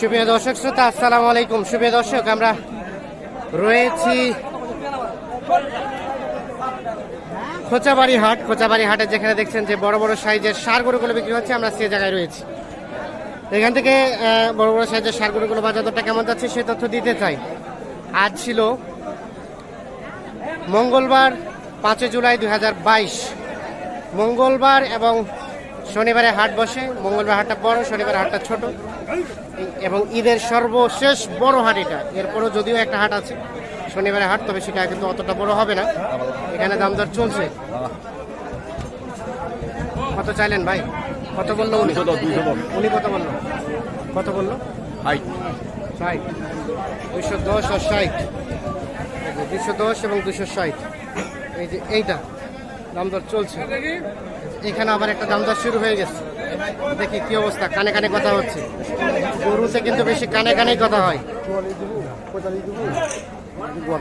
সুপ্রিয় দর্শক শ্রোতা, আসসালামু আলাইকুম। সুপ্রিয় দর্শক, আমরা রয়েছি খোঁচাবাড়ি হাট খোঁচাবাড়ি হাটে যেখানে দেখছেন যে বড় বড় সাইজের সার গরুগুলো বিক্রি হচ্ছে, আমরা সে জায়গায় রয়েছি। এখান থেকে বড় বড় সাইজের সার গরুগুলো বাজার দরটা কেমন যাচ্ছে সে তথ্য দিতে চাই। আজ ছিল মঙ্গলবার পাঁচই জুলাই দু হাজার বাইশ। মঙ্গলবার এবং শনিবারে হাট বসে মঙ্গলবার হাটটা বড় শনিবার হাটটা ছোট। এবং ঈদের সর্বশেষ বড় হাট এটা এরপরও যদিও একটা হাট আছে শনিবারে হাট তবে সেটা কিন্তু অতটা বড় হবে না। এখানে দাম দর চলছে। কত চাইলেন ভাই? কত বলল উনি? উনি কত বলল? কত বলল? ষাট। দুশো দশ আর ষাট। দুশো দশ এবং দুশো ষাট। এই যে এইটা দাম দর চলছে। এখানে আবার একটা দাম দর শুরু হয়ে গেছে। দেখি কি অবস্থা কানে কানে কথা হচ্ছে। গরুতে কিন্তু বেশি কানে কানেই কথা হয়।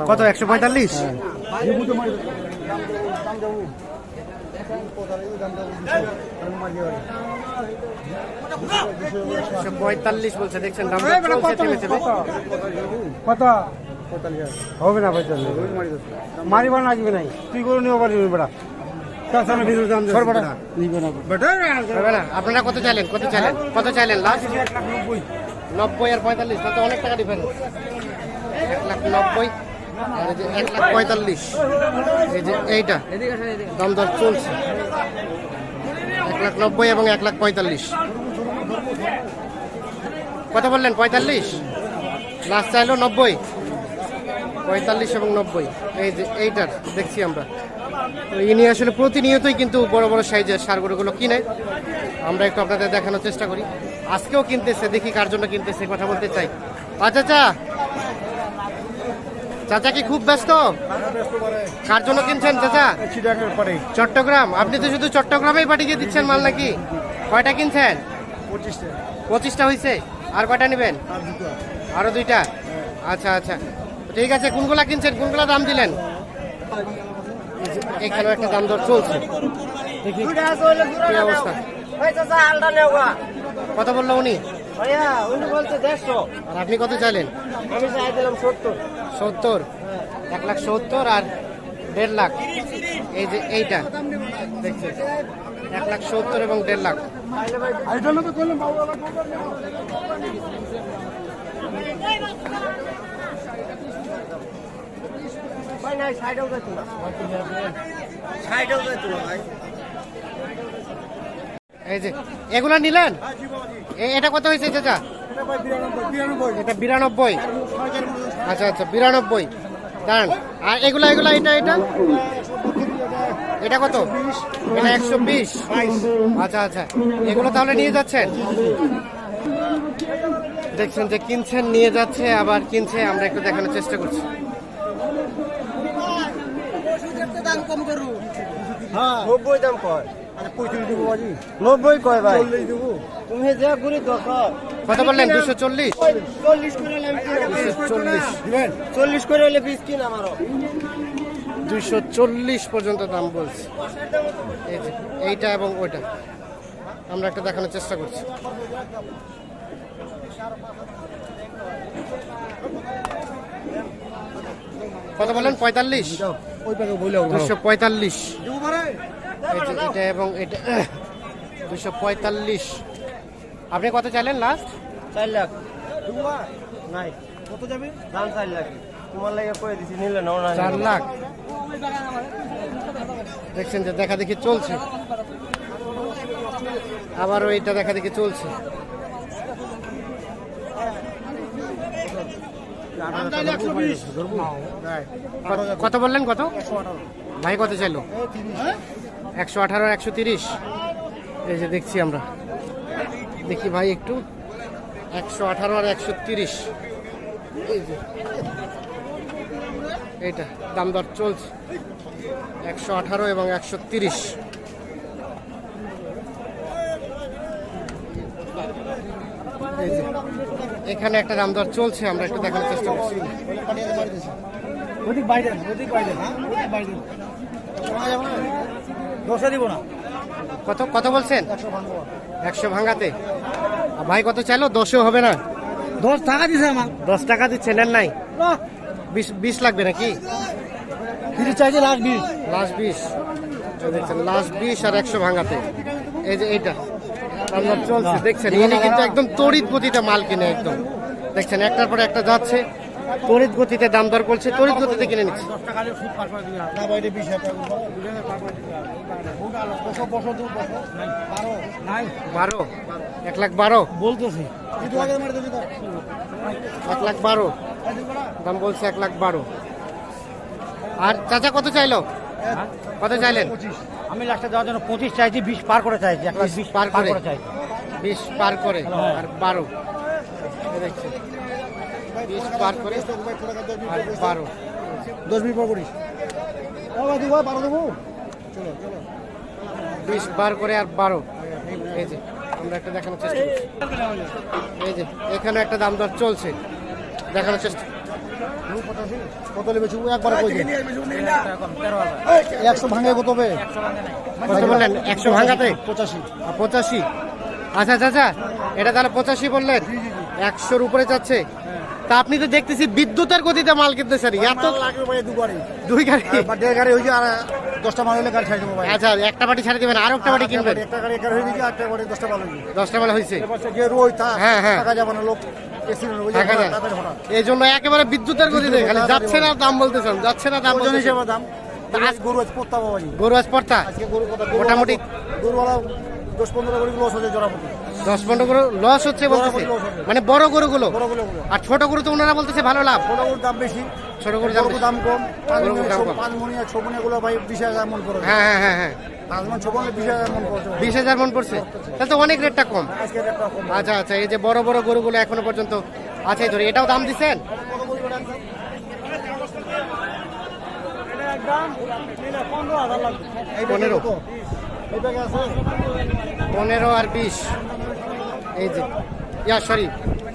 কত একশো পঁয়তাল্লিশ? পঁয়তাল্লিশ বলছে দেখছেন দাম কত? হবে না পঁয়তাল্লিশ। মারিব না আসবে নাই। তুই গরু নিও পারিবি বেটা। আপনারা কত চাইলেন? কত চাইলেন? কত চাইলেন লাস্ট নব্বই। আর পঁয়তাল্লিশ তাতে অনেক টাকা ডিফারেন্স এক লাখ নব্বই আর এই যে এক লাখ পঁয়তাল্লিশ এই যে এইটা দাম দর চলছে। এক লাখ নব্বই এবং এক লাখ পঁয়তাল্লিশ। কত বললেন? পঁয়তাল্লিশ? লাস্ট চাইলো নব্বই। পঁয়তাল্লিশ এবং নব্বই। এই যে এইটার দেখছি আমরা। ইনি আসলে প্রতিনিয়তই কিন্তু বড় বড় সাইজের সারগুলোগুলো কিনে। আমরা একটু আপনাদের দেখানোর চেষ্টা করি। আজকেও কিনতেছে, দেখি কার জন্য কিনতেছে কথা বলতে চাই। আচ্ছা চাচা! চাচা কি খুব ব্যস্ত? কার জন্য কিনছেন, চাচা? চট্টগ্রাম। আপনি তো শুধু চট্টগ্রামেই পাঠিয়ে দিচ্ছেন মাল নাকি? কয়টা কিনছেন? পঁচিশটা হয়েছে আর কয়টা নেবেন? আরও দুইটা? আচ্ছা আচ্ছা। ঠিক আছে, কোনগুলা কিনছেন? কোনগুলা দাম দিলেন? এখানেও একটা দাম দর চলছে। দেখি কি অবস্থা। কত বলল উনি? আর আপনি কত চাইলেন? সত্তর। এক লাখ সত্তর আর দেড় লাখ। এই যে এইটা। দেখছেন এক লাখ সত্তর এবং দেড় লাখ। এই যে এগুলা নিলেন? এ- এটা কত হয়েছে চাচা? এটা বিরানব্বই? আচ্ছা আচ্ছা বিরানব্বই। দাঁড়ান আর এগুলা এগুলা এটা এটা? এটা কত? এটা একশো বিশ। আচ্ছা আচ্ছা এগুলো তাহলে নিয়ে যাচ্ছেন? দেখছেন যে কিনছেন নিয়ে যাচ্ছে আবার কিনছে আমরা একটু দেখানোর চেষ্টা করছি। নব্বই দাম কয়। নব্বই কয় ভাই। তুমি যা ঘুরি দরকার। কত বললেন? দুশো চল্লিশ? চল্লিশ করে চল্লিশ। চল্লিশ করে হলে বিশ কিন আমারও। দুইশো চল্লিশ পর্যন্ত দাম বলছে। এইটা এবং ওইটা। আমরা একটা দেখানোর চেষ্টা করছি। কত বলেন পঁয়তাল্লিশ? দুশো পঁয়তাল্লিশ। এটা এবং এটা দুশো পঁয়তাল্লিশ। আপনি কত চাইলেন লাস্ট চার লাখ। নাই। কত যাবে? দাম চার লাখ। তোমার লাগে কয়ে দিছি নিলে নাও না। চার লাখ। দেখছেন যে দেখা দেখি চলছে। আবারও এটা দেখা দেখি চলছে। কত- বললেন কত? ভাই কত চাইলো? একশো আঠারো একশো তিরিশ। এই যে দেখছি আমরা। দেখি ভাই একটু। একশো আঠারো আর একশো তিরিশ। এই যে। এইটা দাম দর চলছে। একশো আঠারো এবং একশো তিরিশ এই যে, এখানে একটা দাম দর চলছে আমরা একটু দেখানোর চেষ্টা করছি। না। কত কত বলছেন? একশো ভাঙাতে। ভাই কত চাইলো? দশও হবে না। দশ টাকা দিছে আমার। দশ টাকা দিচ্ছে নেন নাই। বিশ বিশ লাগবে নাকি? তিরিশ চাইছে লাখ বিশ। লাস্ট বিশ। দেখছেন লাস্ট বিশ আর একশো ভাঙাতে। এই যে এইটা। আপনার চলছে দেখছেন ইনি কিন্তু একদম তড়িৎ গতিতে মাল কিনে একদম। দেখছেন একটার পরে একটা যাচ্ছে তড়িৎ গতিতে দাম দর করছে তড়িৎ গতিতে কিনে নিচ্ছে। বারো। এক লাখ বারো। বলতেছি। এক লাখ বারো। দাম বলছে এক লাখ বারো। আর চাচা কত চাইলো? কত চাইলেন? আমি লাস্টে দেওয়ার জন্য পঁচিশ চাইছি বিশ পার করে চাইছি এক লাখ বিশ পার করে। চাইছি। বিশ পার করে আর বারো। বিশ পার করে আর বারো। দশ বিশ পর করিস। বারো দেবো। বিশ বার করে আর বারো। এই যে আমরা একটা দেখানোর চেষ্টা করছি। এই যে এখানে একটা দাম দর চলছে। দেখানোর চেষ্টা কত নেবে একবার কই একশো ভাঙে কত হবে? কত বললেন একশো ভাঙাতে? পঁচাশি। পঁচাশি? আচ্ছা চাচা এটা তাহলে পঁচাশি বললেন? একশোর উপরে যাচ্ছে। তা আপনি তো দেখতেছি বিদ্যুতের গতিতে মাল কিনতে কিনতেছেন এত দুই গাড়ি? দেড় গাড়ি হয়েছে আর দশটা মাল হলে গাড়ি ছাড়ি দেবো আচ্ছা একটা বাটি ছাড়ে দেবেন আর একটা বাটি কিনবেন? একটা গাড়ি একটা হয়ে গেছে একটা গাড়ি দশটা মাল হয়েছে দশটা বেলা হয়েছে রোজ হ্যাঁ, হ্যাঁ। টাকা যাবে না লোক। এই জন্য একেবারে বিদ্যুতের গতিতে খালি যাচ্ছে না দাম বলতেছেন যাচ্ছে না দাম হিসেবে দাম। আজ গরু আজ পড়তে হবে গরু আজ পড়তা? আজকে গরু কথা মোটামুটি- গরুওয়ালা দশ পনেরো গরু লস হচ্ছে দশ পনেরো গরু লস হচ্ছে বলতেছে। মানে বড় গরুগুলো? বড় আর ছোট গরু তো ওনারা বলতেছে ভালো লাভ। ছোট গরুর দাম বেশি। ছোট গরুর দাম কম। পাঁচ দাম ছ- কম। পাঁচ আর ছ মনি ভাই বিশ হাজার মন করে হ্যাঁ হ্যাঁ হ্যাঁ। বিশ হাজার মন পড়ছে। তাহলে তো অনেক রেটটা কম। আচ্ছা আচ্ছা এই যে বড় বড় গরুগুলো এখনও পর্যন্ত আছে ধরে এটাও দাম দিচ্ছেন? পনেরো। পনেরো আর বিশ। এই যে ইয়া সরি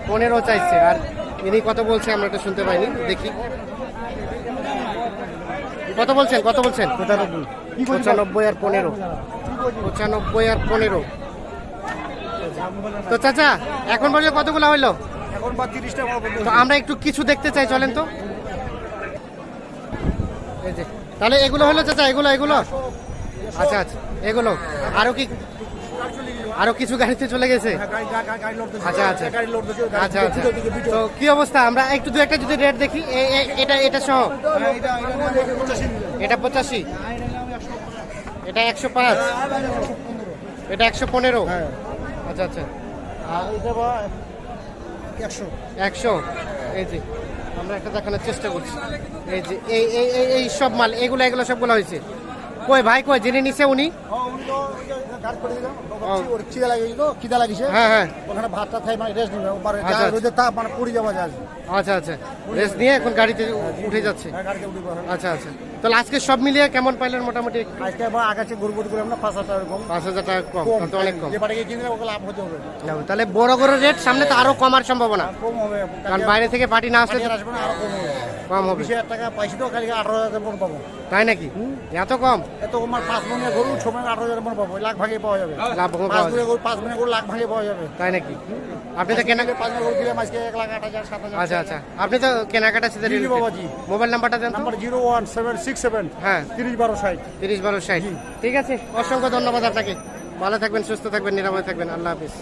পনেরো চাইছে। আর ইনি কত বলছে আমরা এটা শুনতে পাইনি দেখি। কত বলছেন? কত বলছেন? পঁচানব্বই আর পনেরো। পঁচানব্বই আর পনেরো। তো চাচা এখন পর্যন্ত কতগুলো হইল? তো আমরা একটু কিছু দেখতে চাই চলেন তো। এই যে তাহলে এগুলো হলো চাচা এগুলো এগুলো? আচ্ছা আচ্ছা এগুলো। আরও কি আরও কিছু গাড়িতে চলে গেছে? দিচ্ছে। আচ্ছা আচ্ছা। আচ্ছা আচ্ছা। তো কি অবস্থা? আমরা একটু দু একটা যদি রেট দেখি এটা এটা সহ। এটা এটা পঁচাশি এটা একশো পাঁচ। এটা একশো পনেরো। হ্যাঁ। আচ্ছা আচ্ছা। একশো। একশো। এই যে আমরা একটা দেখানোর চেষ্টা করছি। এই যে এই এই এই এই সব মাল এগুলো এগুলো সবগুলো হয়েছে। কই ভাই কই? জেনে নিছে উনি? উনি তো ওই যে গাড়ি করে দিলাম ও। ওর খিদা লাগিয়েছিল খিদা লাগিছে হ্যাঁ হ্যাঁ। ওখানে ভাতটা খাই মানে রেস্ট নিবে আচ্ছা, আচ্ছা। রোদের তাপ মানে পুরি যাওয়া যায় আচ্ছা আচ্ছা। রেস্ট নিয়ে এখন গাড়িতে উঠে যাচ্ছে। হ্যাঁ। আচ্ছা আচ্ছা। তাহলে আজকে সব মিলিয়ে কেমন পাইলেন মোটামুটি আজকে আবার করে আমরা পাঁচ হাজার কম। পাঁচ হাজার টাকা কম তাহলে অনেক কম। যে কিনলে ওকে লাভ হতে হবে। তাহলে বড় বড় রেট সামনে তো আরও কমার সম্ভাবনা। কম হবে। কারণ বাইরে থেকে পার্টি না আসলে আসবে না আরও কম হবে। কম হবে। বিশ হাজার টাকা পাইছি তো কালকে আঠারো হাজার মন পাবো। তাই নাকি? এত কম? এত আমার পাঁচ মনে গরু ছ মনে আঠারো হাজার মন পাবো লাখ ভাগে পাওয়া যাবে। লাভ পাঁচ মনে গরু পাঁচ মনে গরু লাখ ভাগে পাওয়া যাবে। তাই নাকি? আপনি তো কেনা পাঁচ মনে গরু কিনে আজকে এক লাখ আট হাজার সাত হাজার। আচ্ছা আচ্ছা। আপনি তো কেনাকাটা সাথে জি, বাবাজি। মোবাইল নাম্বারটা দেন number zero one seven six seven. হ্যাঁ। তিরিশ বারো ষাট। তিরিশ বারো ষাট। ঠিক আছে। অসংখ্য ধন্যবাদ আপনাকে। ভালো থাকবেন সুস্থ থাকবেন নিরাময় থাকবেন। আল্লাহ হাফিজ।